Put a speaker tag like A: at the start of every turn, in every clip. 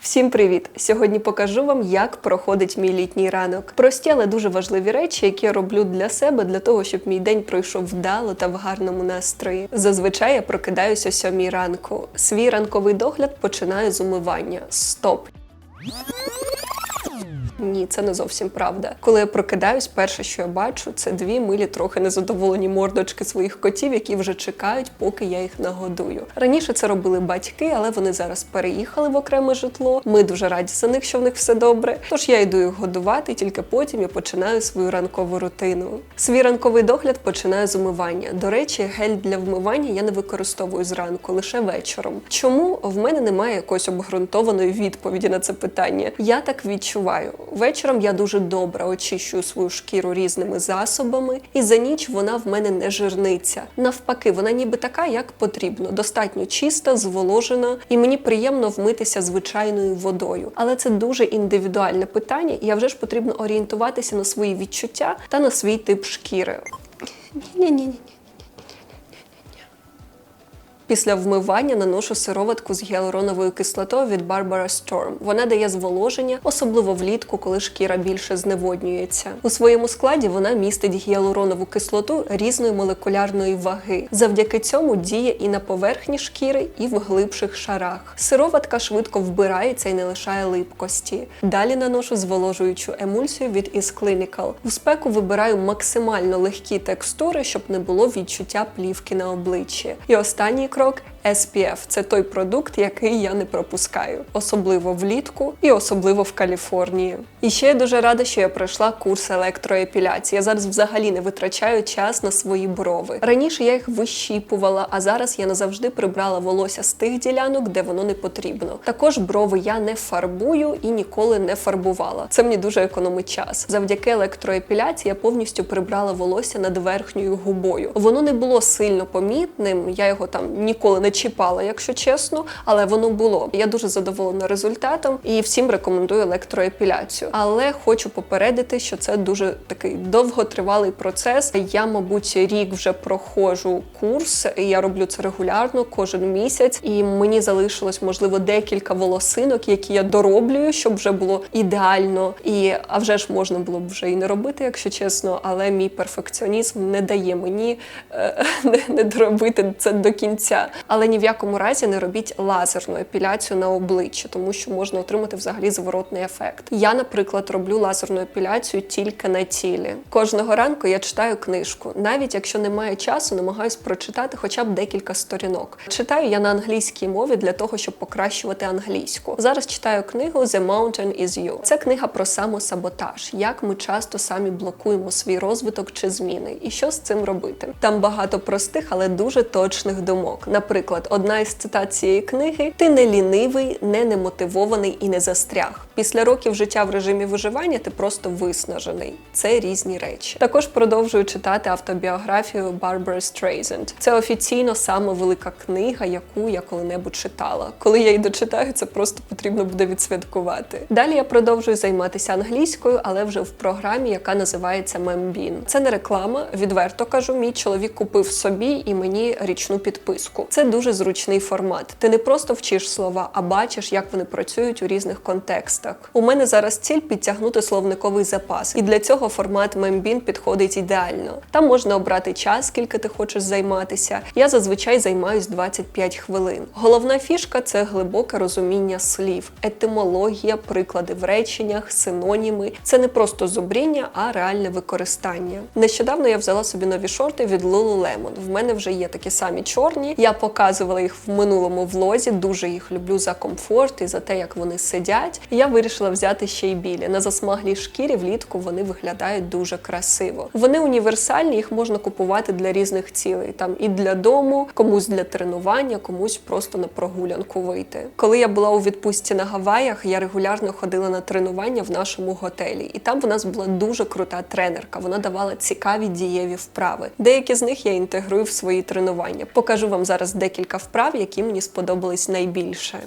A: Всім привіт! Сьогодні покажу вам, як проходить мій літній ранок. Прості, але дуже важливі речі, які я роблю для себе, для того, щоб мій день пройшов вдало та в гарному настрої. Зазвичай я прокидаюся сьомій ранку. Свій ранковий догляд починаю з умивання. Стоп! Ні, це не зовсім правда. Коли я прокидаюсь, перше, що я бачу, це дві милі, трохи незадоволені мордочки своїх котів, які вже чекають, поки я їх нагодую. Раніше це робили батьки, але вони зараз переїхали в окреме житло. Ми дуже раді за них, що в них все добре. Тож я йду їх годувати, і тільки потім я починаю свою ранкову рутину. Свій ранковий догляд починаю з умивання. До речі, гель для вмивання я не використовую зранку, лише вечором. Чому в мене немає якоїсь обґрунтованої відповіді на це питання? Я так відчуваю. Вечором я дуже добре очищую свою шкіру різними засобами, і за ніч вона в мене не жирниться. Навпаки, вона ніби така, як потрібно, достатньо чиста, зволожена, і мені приємно вмитися звичайною водою. Але це дуже індивідуальне питання, і я вже ж потрібно орієнтуватися на свої відчуття та на свій тип шкіри. Ні-ні-ні. Після вмивання наношу сироватку з гіалуроновою кислотою від Barbara Storm. Вона дає зволоження, особливо влітку, коли шкіра більше зневоднюється. У своєму складі вона містить гіалуронову кислоту різної молекулярної ваги. Завдяки цьому діє і на поверхні шкіри, і в глибших шарах. Сироватка швидко вбирається і не лишає липкості. Далі наношу зволожуючу емульсію від Is Clinical. У спеку вибираю максимально легкі текстури, щоб не було відчуття плівки на обличчі. І останній крок SPF – це той продукт, який я не пропускаю, особливо влітку і особливо в Каліфорнії. І ще я дуже рада, що я пройшла курс електроепіляції. Я зараз взагалі не витрачаю час на свої брови. Раніше я їх вищіпувала, а зараз я назавжди прибрала волосся з тих ділянок, де воно не потрібно. Також брови я не фарбую і ніколи не фарбувала. Це мені дуже економить час. Завдяки електроепіляції я повністю прибрала волосся над верхньою губою. Воно не було сильно помітним. Я його там ніколи не чіпала, якщо чесно, але воно було. Я дуже задоволена результатом і всім рекомендую електроепіляцію. Але хочу попередити, що це дуже такий довготривалий процес. Я, мабуть, рік вже проходжу курс, і я роблю це регулярно кожен місяць, і мені залишилось можливо декілька волосинок, які я дороблюю, щоб вже було ідеально. І а вже ж можна було б вже і не робити, якщо чесно, але мій перфекціонізм не дає мені е, не, не доробити це до кінця. Але ні в якому разі не робіть лазерну епіляцію на обличчі, тому що можна отримати взагалі зворотний ефект. Я, наприклад, роблю лазерну епіляцію тільки на тілі. Кожного ранку я читаю книжку. Навіть якщо немає часу, намагаюсь прочитати хоча б декілька сторінок. Читаю я на англійській мові для того, щоб покращувати англійську. Зараз читаю книгу The Mountain is You. Це книга про самосаботаж, як ми часто самі блокуємо свій розвиток чи зміни, і що з цим робити. Там багато простих, але дуже точних думок. Наприклад, одна із цитат цієї книги: ти не лінивий, не немотивований і не застряг. Після років життя в режимі виживання ти просто виснажений. Це різні речі. Також продовжую читати автобіографію Барбари Стрейзенд. Це офіційно саме велика книга, яку я коли-небудь читала. Коли я її дочитаю, це просто потрібно буде відсвяткувати. Далі я продовжую займатися англійською, але вже в програмі, яка називається Мембін. Це не реклама. Відверто кажу, мій чоловік купив собі і мені річну підписку. Це дуже зручний формат. Ти не просто вчиш слова, а бачиш, як вони працюють у різних контекстах. У мене зараз ціль підтягнути словниковий запас, і для цього формат Мембін підходить ідеально. Там можна обрати час, скільки ти хочеш займатися. Я зазвичай займаюсь 25 хвилин. Головна фішка це глибоке розуміння слів, етимологія, приклади в реченнях, синоніми. Це не просто зубріння, а реальне використання. Нещодавно я взяла собі нові шорти від Lululemon. В мене вже є такі самі чорні. Я показувала їх в минулому влозі. Дуже їх люблю за комфорт і за те, як вони сидять. І я вирішила взяти ще й білі. На засмаглій шкірі влітку вони виглядають дуже красиво. Вони універсальні, їх можна купувати для різних цілей. Там і для дому, комусь для тренування, комусь просто на прогулянку вийти. Коли я була у відпустці на Гаваях, я регулярно ходила на тренування в нашому готелі, і там в нас була дуже крута тренерка. Вона давала цікаві дієві вправи. Деякі з них я інтегрую в свої тренування. Покажу вам зараз декілька вправ, які мені сподобались найбільше.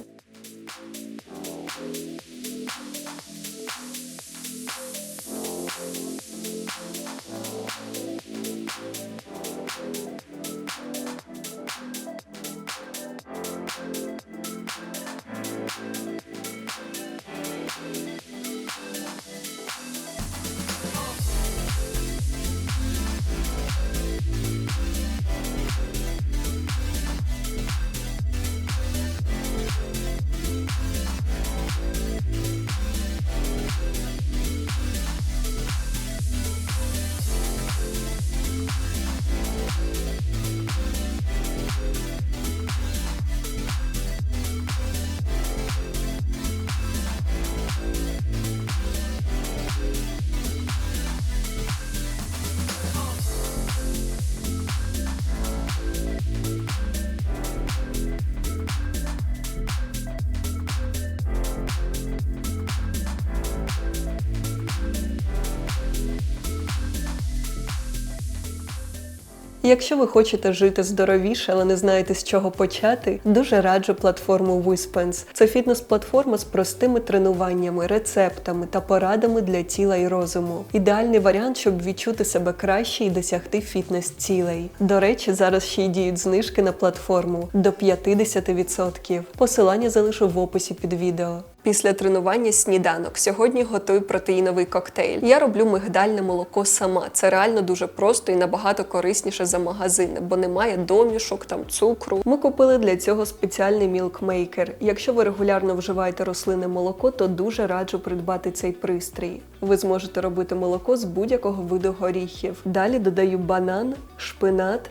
A: Якщо ви хочете жити здоровіше, але не знаєте з чого почати, дуже раджу платформу Wispens. Це фітнес-платформа з простими тренуваннями, рецептами та порадами для тіла і розуму. Ідеальний варіант, щоб відчути себе краще і досягти фітнес-цілей. До речі, зараз ще й діють знижки на платформу до 50%. Посилання залишу в описі під відео. Після тренування сніданок. Сьогодні готую протеїновий коктейль. Я роблю мигдальне молоко сама. Це реально дуже просто і набагато корисніше за магазини, бо немає домішок, там цукру. Ми купили для цього спеціальний мілкмейкер. Якщо ви регулярно вживаєте рослинне молоко, то дуже раджу придбати цей пристрій. Ви зможете робити молоко з будь-якого виду горіхів. Далі додаю банан, шпинат,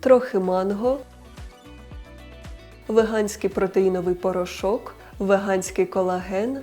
A: трохи манго, веганський протеїновий порошок, веганський колаген.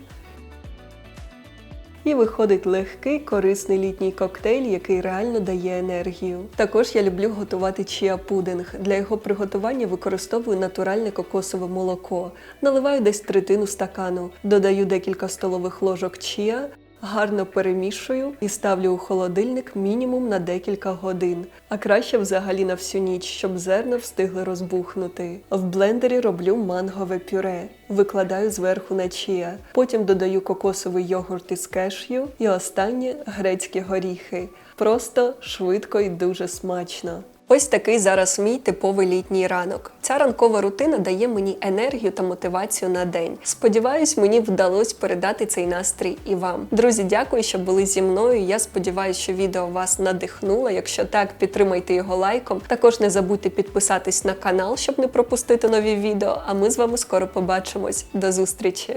A: І виходить легкий корисний літній коктейль, який реально дає енергію. Також я люблю готувати чіа-пудинг. Для його приготування використовую натуральне кокосове молоко. Наливаю десь третину стакану, додаю декілька столових ложок чіа, гарно перемішую і ставлю у холодильник мінімум на декілька годин, а краще взагалі на всю ніч, щоб зерна встигли розбухнути. В блендері роблю мангове пюре, викладаю зверху на чія, потім додаю кокосовий йогурт із кешю і останнє грецькі горіхи. Просто швидко і дуже смачно. Ось такий зараз мій типовий літній ранок. Ця ранкова рутина дає мені енергію та мотивацію на день. Сподіваюсь, мені вдалося передати цей настрій і вам. Друзі, дякую, що були зі мною. Я сподіваюся, що відео вас надихнуло. Якщо так, підтримайте його лайком. Також не забудьте підписатись на канал, щоб не пропустити нові відео. А ми з вами скоро побачимось. До зустрічі!